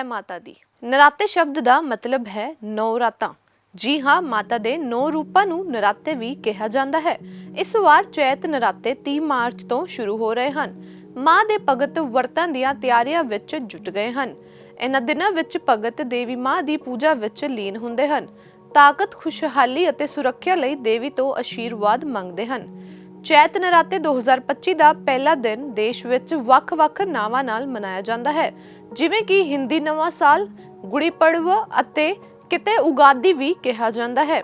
ਜੈ ਮਾਤਾ ਦੀ। ਨਰਾਤੇ ਸ਼ਬਦ ਦਾ ਮਤਲਬ ਹੈ ਨੌ ਰਾਤਾਂ ਜੀ ਹਾਂ, ਮਾਤਾ ਦੇ ਨੌ ਰੂਪਾਂ ਨੂੰ ਨਰਾਤੇ ਵੀ ਕਿਹਾ ਜਾਂਦਾ ਹੈ। ਇਸ ਵਾਰ ਚੈਤ ਨਰਾਤੇ 30 ਮਾਰਚ ਤੋਂ ਸ਼ੁਰੂ ਹੋ ਰਹੇ ਹਨ। ਮਾਂ ਦੇ ਭਗਤ ਵਰਤਾਂ ਦੀਆਂ ਤਿਆਰੀਆਂ ਵਿੱਚ ਜੁਟ ਗਏ ਹਨ। ਇਹਨਾਂ ਦਿਨਾਂ ਵਿੱਚ ਭਗਤ ਦੇਵੀ ਮਾਂ ਦੀ ਪੂਜਾ ਵਿੱਚ ਲੀਨ ਹੁੰਦੇ ਹਨ। ਤਾਕਤ, ਖੁਸ਼ਹਾਲੀ ਅਤੇ ਸੁਰੱਖਿਆ ਲਈ ਦੇਵੀ ਤੋਂ ਆਸ਼ੀਰਵਾਦ ਮੰਗਦੇ ਹਨ। ਚੈਤ ਨਰਾਤੇ 2025 ਦਾ ਪਹਿਲਾ ਦਿਨ ਦੇਸ਼ ਵਿੱਚ ਵੱਖ-ਵੱਖ ਨਾਵਾਂ ਨਾਲ ਮਨਾਇਆ ਜਾਂਦਾ ਹੈ। ਜਿਵੇਂ ਕਿ ਹਿੰਦੀ ਨਵਾਂ ਸਾਲ, ਗੁੜੀ ਪੜਵਾ ਅਤੇ ਕਿਤੇ ਉਗਾਦੀ ਵੀ ਕਿਹਾ ਜਾਂਦਾ ਹੈ।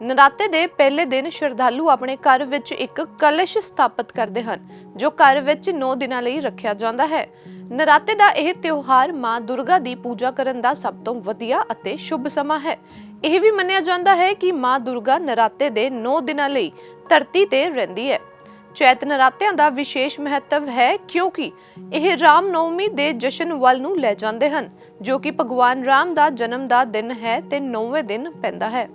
ਨਰਾਤੇ ਦੇ ਪਹਿਲੇ ਦਿਨ ਸ਼ਰਧਾਲੂ ਆਪਣੇ ਘਰ ਵਿੱਚ ਇੱਕ ਕਲਸ਼ ਸਥਾਪਿਤ ਕਰਦੇ ਹਨ, ਜੋ ਘਰ ਵਿੱਚ 9 ਦਿਨਾਂ ਲਈ ਰੱਖਿਆ ਜਾਂਦਾ ਹੈ। ਨਰਾਤੇ ਦਾ ਇਹ ਤਿਉਹਾਰ ਮਾਂ ਦੁਰਗਾ ਦੀ ਪੂਜਾ ਕਰਨ ਦਾ ਸਭ ਤੋਂ ਵਧੀਆ ਅਤੇ ਸ਼ੁਭ ਸਮਾਂ ਹੈ। ਇਹ ਵੀ ਮੰਨਿਆ ਜਾਂਦਾ ਹੈ ਕਿ ਮਾਂ ਦੁਰਗਾ ਨਰਾਤੇ ਦੇ 9 ਦਿਨਾਂ ਲਈ ਧਰਤੀ ਤੇ ਰਹਿੰਦੀ ਹੈ। ਚੈਤ ਨਰਾਤਿਆਂ ਦਾ ਵਿਸ਼ੇਸ਼ ਮਹੱਤਵ ਹੈ ਕਿਉਂਕਿ ਇਹ ਰਾਮ ਨੌਮੀ ਦੇ ਜਸ਼ਨ ਵੱਲ ਨੂੰ ਲੈ ਜਾਂਦੇ ਹਨ, ਜੋ ਕਿ ਭਗਵਾਨ ਰਾਮ ਦਾ ਜਨਮ ਦਾ ਦਿਨ ਹੈ ਤੇ 9ਵੇਂ ਦਿਨ ਪੈਂਦਾ ਹੈ।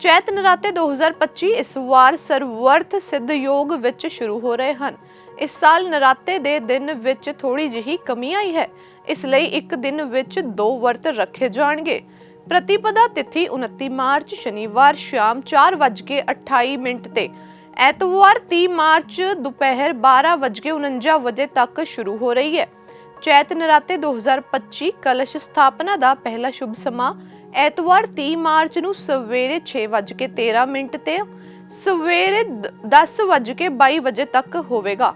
ਚੈਤ ਨਰਾਤੇ 2025 ਇਸ ਵਾਰ ਸਰਵਰਥ ਸਿੱਧ ਯੋਗ ਵਿੱਚ ਸ਼ੁਰੂ ਹੋ ਰਹੇ ਹਨ। ਇਸ ਸਾਲ ਨਰਾਤੇ ਦੇ ਦਿਨ ਵਿੱਚ ਥੋੜੀ ਜਿਹੀ ਕਮੀ ਆਈ ਹੈ, ਇਸ ਲਈ ਇੱਕ ਦਿਨ ਵਿੱਚ ਦੋ ਵਰਤ ਰੱਖੇ ਜਾਣਗੇ। ਪ੍ਰਤੀਪਦਾ ਤਿਥੀ 29 ਮਾਰਚ, ਸ਼ਨੀਵਾਰ, ਸ਼ਾਮ 4:28 ਮਿੰਟ ਤੇ ਐਤਵਾਰ 30 ਮਾਰਚ ਦੁਪਹਿਰ 12:49 ਵਜੇ ਤੱਕ ਸ਼ੁਰੂ ਹੋ ਰਹੀ ਹੈ। ਚੈਤ ਨਰਾਤੇ 2025 ਕਲਸ਼ ਸਥਾਪਨਾ ਦਾ ਪਹਿਲਾ ਸ਼ੁਭ ਸਮਾਂ ਐਤਵਾਰ 30 ਮਾਰਚ ਨੂੰ ਸਵੇਰੇ 6:13 ਮਿੰਟ ਤੇ ਸਵੇਰੇ 10:22 ਵਜੇ ਤੱਕ ਹੋਵੇਗਾ।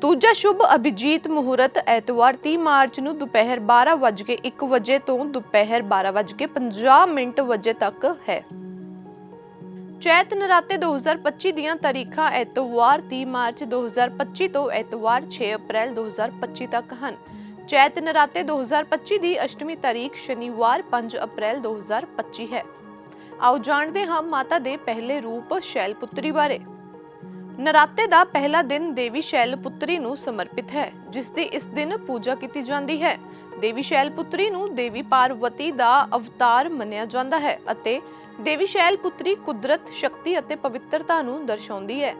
ਦੂਜਾ ਸ਼ੁਭ ਅਭਿਜੀਤ ਮੁਹੂਰਤ ਐਤਵਾਰ 30 ਮਾਰਚ ਨੂੰ ਦੁਪਹਿਰ 12:01 ਵਜੇ ਤੋਂ ਦੁਪਹਿਰ 12:50 ਮਿੰਟ ਵਜੇ ਤੱਕ ਹੈ। ਚੈਤ ਨਰਾਤੇ 2025 ਦੀਆਂ ਤਾਰੀਖਾਂ ਐਤਵਾਰ 30 ਮਾਰਚ 2025 ਤੋਂ ਐਤਵਾਰ 6 ਅਪ੍ਰੈਲ 2025 ਤੱਕ ਹਨ। ਚੈਤ ਨਰਾਤੇ 2025 ਦੀ ਅਸ਼ਟਮੀ ਤਾਰੀਖ ਸ਼ਨੀਵਾਰ 5 ਅਪ੍ਰੈਲ 2025 ਹੈ। ਆਓ ਜਾਣਦੇ ਹਾਂ ਮਾਤਾ ਦੇ ਪਹਿਲੇ ਰੂਪ ਸ਼ੈਲਪੁੱਤਰੀ ਬਾਰੇ। ਨਰਾਤੇ ਦਾ ਪਹਿਲਾ ਦਿਨ ਦੇਵੀ ਸ਼ੈਲਪੁੱਤਰੀ ਨੂੰ ਸਮਰਪਿਤ ਹੈ, ਜਿਸ ਦੀ ਇਸ ਦਿਨ ਪੂਜਾ ਕੀਤੀ ਜਾਂਦੀ ਹੈ। ਦੇਵੀ ਸ਼ੈਲਪੁੱਤਰੀ ਨੂੰ ਦੇਵੀ ਪਾਰਵਤੀ ਦਾ ਅਵਤਾਰ ਮੰਨਿਆ ਜਾਂਦਾ ਹੈ ਅਤੇ ਦੇਵੀ ਸ਼ੈਲਪੁੱਤਰੀ ਕੁਦਰਤ, ਸ਼ਕਤੀ ਅਤੇ ਪਵਿੱਤਰਤਾ ਨੂੰ ਦਰਸਾਉਂਦੀ ਹੈ।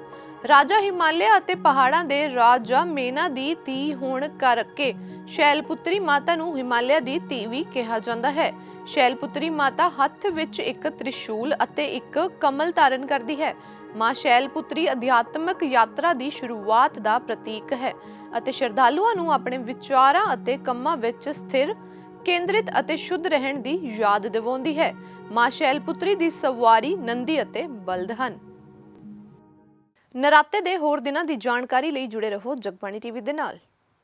ਰਾਜਾ ਹਿਮਾਲਿਆ ਅਤੇ ਪਹਾੜਾਂ ਦੇ ਰਾਜਾ ਮੇਨਾ ਦੀ ਧੀ ਹੋਣ ਕਰਕੇ ਸ਼ੈਲਪੁੱਤਰੀ ਮਾਤਾ ਨੂੰ ਹਿਮਾਲਿਆ ਦੀ ਧੀ ਵੀ ਕਿਹਾ ਜਾਂਦਾ ਹੈ। ਸ਼ੈਲਪੁੱਤਰੀ ਮਾਤਾ ਹੱਥ ਵਿੱਚ ਇੱਕ ਤ੍ਰਿਸ਼ੂਲ ਅਤੇ ਇੱਕ ਕਮਲ ਧਾਰਨ ਕਰਦੀ ਹੈ। ਮਾਂ ਸ਼ੈਲਪੁੱਤਰੀ ਅਧਿਆਤਮਕ ਯਾਤਰਾ ਦੀ ਸ਼ੁਰੂਆਤ ਦਾ ਪ੍ਰਤੀਕ ਹੈ ਅਤੇ ਸ਼ਰਧਾਲੂਆਂ ਨੂੰ ਆਪਣੇ ਵਿਚਾਰਾਂ ਅਤੇ ਕੰਮਾਂ ਵਿੱਚ ਸਥਿਰ ਕੇਂਦਰਿਤ ਅਤੇ ਸ਼ੁੱਧ ਰਹਿਣ ਦੀ ਯਾਦ ਦਿਵਾਉਂਦੀ ਹੈ। ਮਾਂ ਸ਼ੈਲਪੁੱਤਰੀ ਦੀ ਸਵਾਰੀ ਨੰਦੀ ਅਤੇ ਬਲਦ ਹਨ। ਨਰਾਤੇ ਦੇ ਹੋਰ ਦਿਨਾਂ ਦੀ ਜਾਣਕਾਰੀ ਲਈ ਜੁੜੇ ਰਹੋ ਜਗਬਾਣੀ ਟੀਵੀ ਦੇ ਨਾਲ।